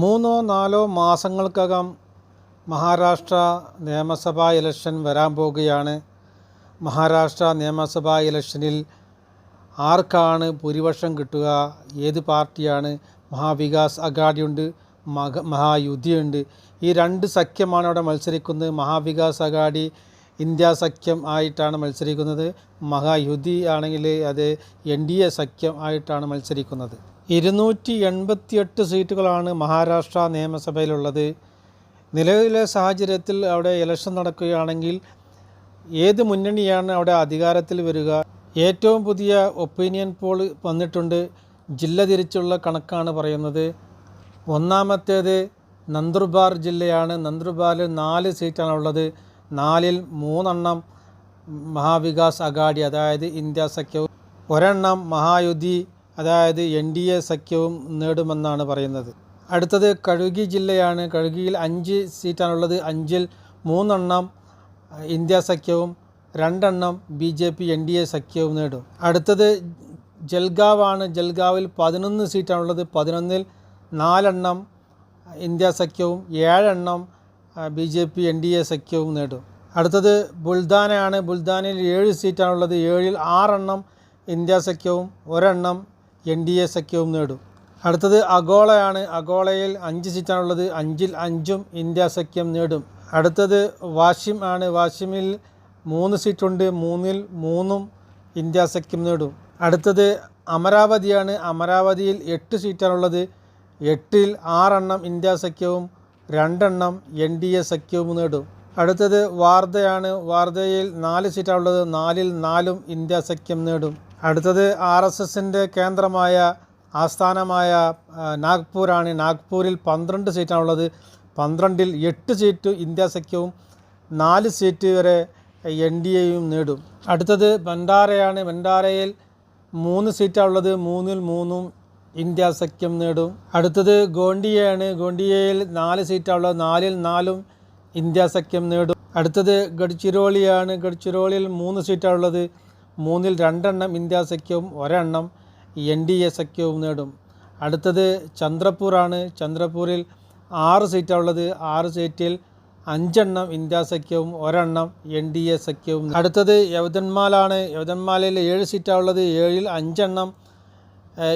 മൂന്നോ നാലോ മാസങ്ങൾക്കകം മഹാരാഷ്ട്ര നിയമസഭാ ഇലക്ഷൻ വരാൻ പോവുകയാണ്. മഹാരാഷ്ട്ര നിയമസഭാ ഇലക്ഷനിൽ ആർക്കാണ് ഭൂരിപക്ഷം കിട്ടുക? ഏത് പാർട്ടിയാണ്? മഹാവികാസ് അഘാഡിയുണ്ട് മഹ മഹായുദ്ധിയുണ്ട് ഈ രണ്ട് സഖ്യമാണ് അവിടെ മത്സരിക്കുന്നത്. മഹാവികാസ് അഗാഡി ഇന്ത്യ സഖ്യം ആയിട്ടാണ് മത്സരിക്കുന്നത്. മഹായുദ്ധി ആണെങ്കിൽ അത് എൻ ഡി എ സഖ്യം ആയിട്ടാണ് മത്സരിക്കുന്നത്. ഇരുന്നൂറ്റി എൺപത്തിയെട്ട് സീറ്റുകളാണ് മഹാരാഷ്ട്ര നിയമസഭയിലുള്ളത്. നിലവിലെ സാഹചര്യത്തിൽ അവിടെ ഇലക്ഷൻ നടക്കുകയാണെങ്കിൽ ഏത് മുന്നണിയാണ് അവിടെ അധികാരത്തിൽ വരിക? ഏറ്റവും പുതിയ ഒപ്പീനിയൻ പോൾ വന്നിട്ടുണ്ട്. ജില്ല തിരിച്ചുള്ള കണക്കാണ് പറയുന്നത്. ഒന്നാമത്തേത് നന്ദുർബാർ ജില്ലയാണ്. നന്ദുർബാറിൽ നാല് സീറ്റാണ് ഉള്ളത് നാലിൽ മൂന്നെണ്ണം മഹാവികാസ് അഗാഡി അതായത് ഇന്ത്യ സഖ്യവും. ഒരെണ്ണം മഹായുതി അതായത് എൻ ഡി എ സഖ്യവും നേടുമെന്നാണ് പറയുന്നത്. അടുത്തത് കഴുകി ജില്ലയാണ്. കഴുകിയിൽ അഞ്ച് സീറ്റാണുള്ളത്. അഞ്ചിൽ മൂന്നെണ്ണം ഇന്ത്യ സഖ്യവും രണ്ടെണ്ണം B J P N D A സഖ്യവും നേടും. അടുത്തത് ജൽഗാവാണ്. ജൽഗാവിൽ പതിനൊന്ന് സീറ്റാണുള്ളത്. പതിനൊന്നിൽ നാലെണ്ണം ഇന്ത്യ സഖ്യവും ഏഴെണ്ണം B J P N D A സഖ്യവും നേടും. അടുത്തത് ബുൾദാനയാണ് ബുൾദാനയിൽ ഏഴ് സീറ്റാണുള്ളത്. ഏഴിൽ ആറെണ്ണം ഇന്ത്യ സഖ്യവും ഒരെണ്ണം എൻ ഡി എ സഖ്യവും നേടും. അടുത്തത് അഗോളയാണ്. അഗോളയിൽ അഞ്ച് സീറ്റാണുള്ളത്. അഞ്ചിൽ അഞ്ചും ഇന്ത്യ സഖ്യം നേടും. അടുത്തത് വാഷിം ആണ്. വാഷിമിൽ മൂന്ന് സീറ്റുണ്ട്. മൂന്നിൽ മൂന്നും ഇന്ത്യ സഖ്യം നേടും. അടുത്തത് അമരാവതിയാണ്. അമരാവതിയിൽ എട്ട് സീറ്റാണുള്ളത്. എട്ടിൽ ആറെണ്ണം ഇന്ത്യ സഖ്യവും രണ്ടെണ്ണം എൻ ഡി എ സഖ്യവും നേടും. അടുത്തത് വാർധയാണ് വാർധയിൽ നാല് സീറ്റാണുള്ളത്. നാലിൽ നാലും ഇന്ത്യ സഖ്യം നേടും. അടുത്തത് ആർ എസ് എസിന്റെ കേന്ദ്രമായ ആസ്ഥാനമായ നാഗ്പൂരാണ്. നാഗ്പൂരിൽ പന്ത്രണ്ട് സീറ്റാണുള്ളത്. പന്ത്രണ്ടിൽ എട്ട് സീറ്റ് ഇന്ത്യ സഖ്യവും നാല് സീറ്റ് വരെ എൻ ഡി എയും നേടും. അടുത്തത് ഭണ്ഡാരയാണ്. ഭണ്ഡാരയിൽ മൂന്ന് സീറ്റാണുള്ളത്. മൂന്നിൽ മൂന്നും ഇന്ത്യ സഖ്യം നേടും. അടുത്തത് ഗോണ്ടിയയാണ്. ഗോണ്ടിയയിൽ നാല് സീറ്റാണുള്ളത്. നാലിൽ നാലും ഇന്ത്യ സഖ്യം നേടും. അടുത്തത് ഗഡ്ചിരോളിയാണ് ഗഡ്ചിരോളിയിൽ മൂന്ന് സീറ്റാണുള്ളത്. മൂന്നിൽ രണ്ടെണ്ണം ഇന്ത്യ സഖ്യവും ഒരെണ്ണം എൻ ഡി എ സഖ്യവും നേടും. അടുത്തത് ചന്ദ്രപൂറാണ്. ചന്ദ്രപൂരിൽ ആറ് സീറ്റാണുള്ളത് ആറ് സീറ്റിൽ അഞ്ചെണ്ണം ഇന്ത്യ സഖ്യവും ഒരെണ്ണം എൻ ഡി എ സഖ്യവും. അടുത്തത് യവതന്മാലാണ്. യവതന്മാലയിൽ ഏഴ് സീറ്റാണുള്ളത് ഏഴിൽ അഞ്ചെണ്ണം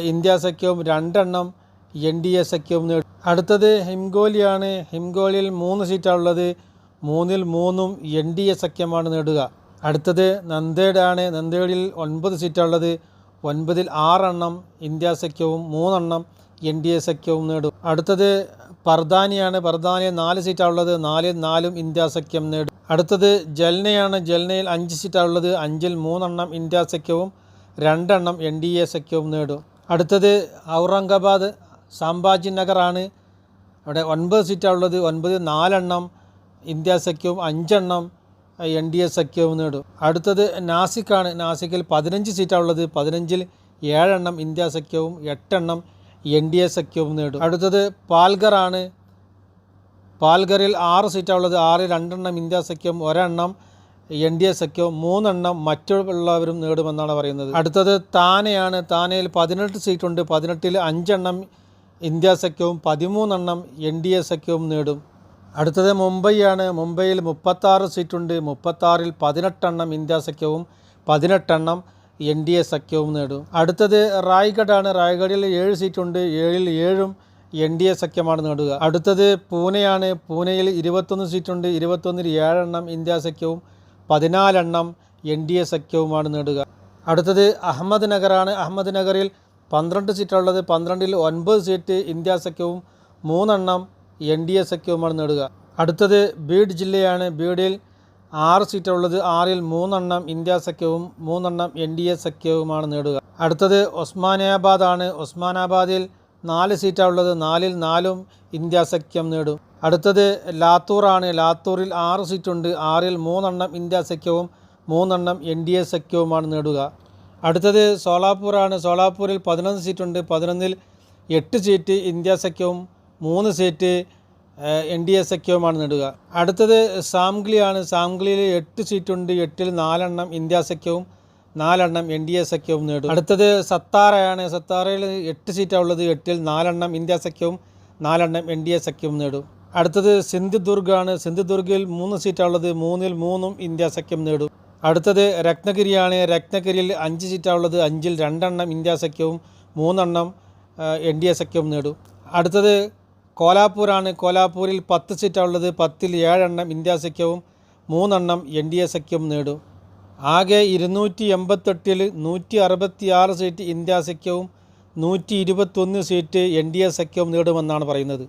ഇന്ത്യ സഖ്യവും രണ്ടെണ്ണം എൻ ഡി എ സഖ്യവും നേടും. അടുത്തത് ഹിംഗോലിയാണ്. ഹിംഗോലിയിൽ മൂന്ന് സീറ്റാണുള്ളത് മൂന്നിൽ മൂന്നും എൻ ഡി എ സഖ്യമാണ് നേടുക. അടുത്തത് നന്ദേഡാണ്. നന്ദേഡിൽ ഒൻപത് സീറ്റാണുള്ളത്. ഒൻപതിൽ ആറെണ്ണം ഇന്ത്യ സഖ്യവും മൂന്നെണ്ണം എൻ ഡി എ സഖ്യവും നേടും. അടുത്തത് പർദാനിയാണ്. പർദാനിയിൽ നാല് സീറ്റാണുള്ളത്. നാലിൽ നാലും ഇന്ത്യ സഖ്യം നേടും. അടുത്തത് ജൽനയാണ്. ജൽനയിൽ അഞ്ച് സീറ്റാണുള്ളത്. അഞ്ചിൽ മൂന്നെണ്ണം ഇന്ത്യ സഖ്യവും രണ്ടെണ്ണം എൻ ഡി എ സഖ്യവും നേടും. അടുത്തത് ഔറംഗാബാദ് സാംബാജി നഗറാണ്. അവിടെ ഒൻപത് സീറ്റാണുള്ളത്. ഒൻപത് നാലെണ്ണം ഇന്ത്യ സഖ്യവും അഞ്ചെണ്ണം എൻ ഡി എ സഖ്യവും നേടും. അടുത്തത് നാസിക്കാണ്. നാസിക്കിൽ പതിനഞ്ച് സീറ്റാണുള്ളത്. പതിനഞ്ചിൽ ഏഴെണ്ണം ഇന്ത്യ സഖ്യവും എട്ടെണ്ണം എൻ ഡി എ സഖ്യവും നേടും. അടുത്തത് പാൽഗറാണ്. പാൽഗറിൽ ആറ് സീറ്റാണുള്ളത്. ആറിൽ രണ്ടെണ്ണം ഇന്ത്യ സഖ്യം ഒരെണ്ണം എൻ ഡി എ സഖ്യവും മൂന്നെണ്ണം മറ്റുള്ളവരും നേടുമെന്നാണ് പറയുന്നത്. അടുത്തത് താനെയാണ്. താനെയിൽ പതിനെട്ട് സീറ്റുണ്ട്. പതിനെട്ടിൽ അഞ്ചെണ്ണം ഇന്ത്യ സഖ്യവും പതിമൂന്നെണ്ണം എൻ ഡി എ സഖ്യവും നേടും. അടുത്തത് മുംബൈയാണ്. മുംബൈയിൽ മുപ്പത്താറ് സീറ്റുണ്ട്. മുപ്പത്താറിൽ പതിനെട്ടെണ്ണം ഇന്ത്യ സഖ്യവും പതിനെട്ടെണ്ണം എൻ ഡി എ സഖ്യവും നേടും. അടുത്തത് റായ്ഗഡാണ്. റായ്ഗഡിൽ ഏഴ് സീറ്റുണ്ട്. ഏഴിൽ ഏഴും എൻ ഡി എ സഖ്യമാണ് നേടുക. അടുത്തത് പൂനെയാണ്. പൂനെയിൽ ഇരുപത്തൊന്ന് സീറ്റുണ്ട്. ഇരുപത്തൊന്നിൽ ഏഴെണ്ണം ഇന്ത്യ സഖ്യവും പതിനാലെണ്ണം എൻ ഡി എ സഖ്യവുമാണ് നേടുക. അടുത്തത് അഹമ്മദ് നഗറാണ്. അഹമ്മദ് നഗറിൽ പന്ത്രണ്ട് സീറ്റുള്ളത് പന്ത്രണ്ടിൽ ഒൻപത് സീറ്റ് ഇന്ത്യ സഖ്യവും മൂന്നെണ്ണം എൻ ഡി എ സഖ്യവുമാണ് നേടുക. അടുത്തത് ബീഡ് ജില്ലയാണ്. ബീഡിൽ ആറ് സീറ്റുള്ളത് ആറിൽ മൂന്നെണ്ണം ഇന്ത്യ സഖ്യവും മൂന്നെണ്ണം എൻ ഡി എ സഖ്യവുമാണ് നേടുക. അടുത്തത് ഒസ്മാനാബാദ് ആണ്. ഒസ്മാനാബാദിൽ നാല് സീറ്റാണുള്ളത് നാലിൽ നാലും ഇന്ത്യ സഖ്യം നേടും. അടുത്തത് ലാത്തൂറാണ് ലാത്തൂറിൽ ആറ് സീറ്റുണ്ട്. ആറിൽ മൂന്നെണ്ണം ഇന്ത്യ സഖ്യവും മൂന്നെണ്ണം എൻ ഡി എ സഖ്യവുമാണ് നേടുക. അടുത്തത് സോളാപ്പൂറാണ് സോളാപ്പൂരിൽ പതിനൊന്ന് സീറ്റുണ്ട്. പതിനൊന്നിൽ എട്ട് സീറ്റ് ഇന്ത്യ സഖ്യവും മൂന്ന് സീറ്റ് എൻ ഡി എ സഖ്യവുമാണ് നേടുക അടുത്തത് സാംഗ്ലിയാണ്. സാംഗ്ലിയിൽ എട്ട് സീറ്റുണ്ട്. എട്ടിൽ നാലെണ്ണം ഇന്ത്യ സഖ്യവും നാലെണ്ണം എൻ ഡി എ സഖ്യവും നേടും അടുത്തത് സത്താറയാണ്. സത്താറയിൽ എട്ട് സീറ്റാണ് ഉള്ളത്. എട്ടിൽ നാലെണ്ണം ഇന്ത്യ സഖ്യവും നാലെണ്ണം എൻ ഡി എ സഖ്യവും നേടും അടുത്തത് സിന്ധുദുർഗാണ് സിന്ധുദുർഗിൽ മൂന്ന് സീറ്റാണുള്ളത് മൂന്നിൽ മൂന്നും ഇന്ത്യ സഖ്യം നേടും അടുത്തത് രത്നഗിരിയാണ്. രത്നഗിരിയിൽ അഞ്ച് സീറ്റാണുള്ളത് അഞ്ചിൽ രണ്ടെണ്ണം ഇന്ത്യ സഖ്യവും മൂന്നെണ്ണം എൻ ഡി എ സഖ്യവും നേടും അടുത്തത് കോലാപ്പൂരാണ്. കോലാപ്പൂരിൽ പത്ത് സീറ്റാണുള്ളത്. പത്തിൽ ഏഴെണ്ണം ഇന്ത്യ സഖ്യവും മൂന്നെണ്ണം എൻ ഡി എ സഖ്യവും നേടും. ആകെ ഇരുന്നൂറ്റി എൺപത്തെട്ടിൽ നൂറ്റി അറുപത്തി ആറ് സീറ്റ് ഇന്ത്യ സഖ്യവും നൂറ്റി ഇരുപത്തൊന്ന് സീറ്റ് എൻ ഡി എ സഖ്യവും നേടുമെന്നാണ് പറയുന്നത്.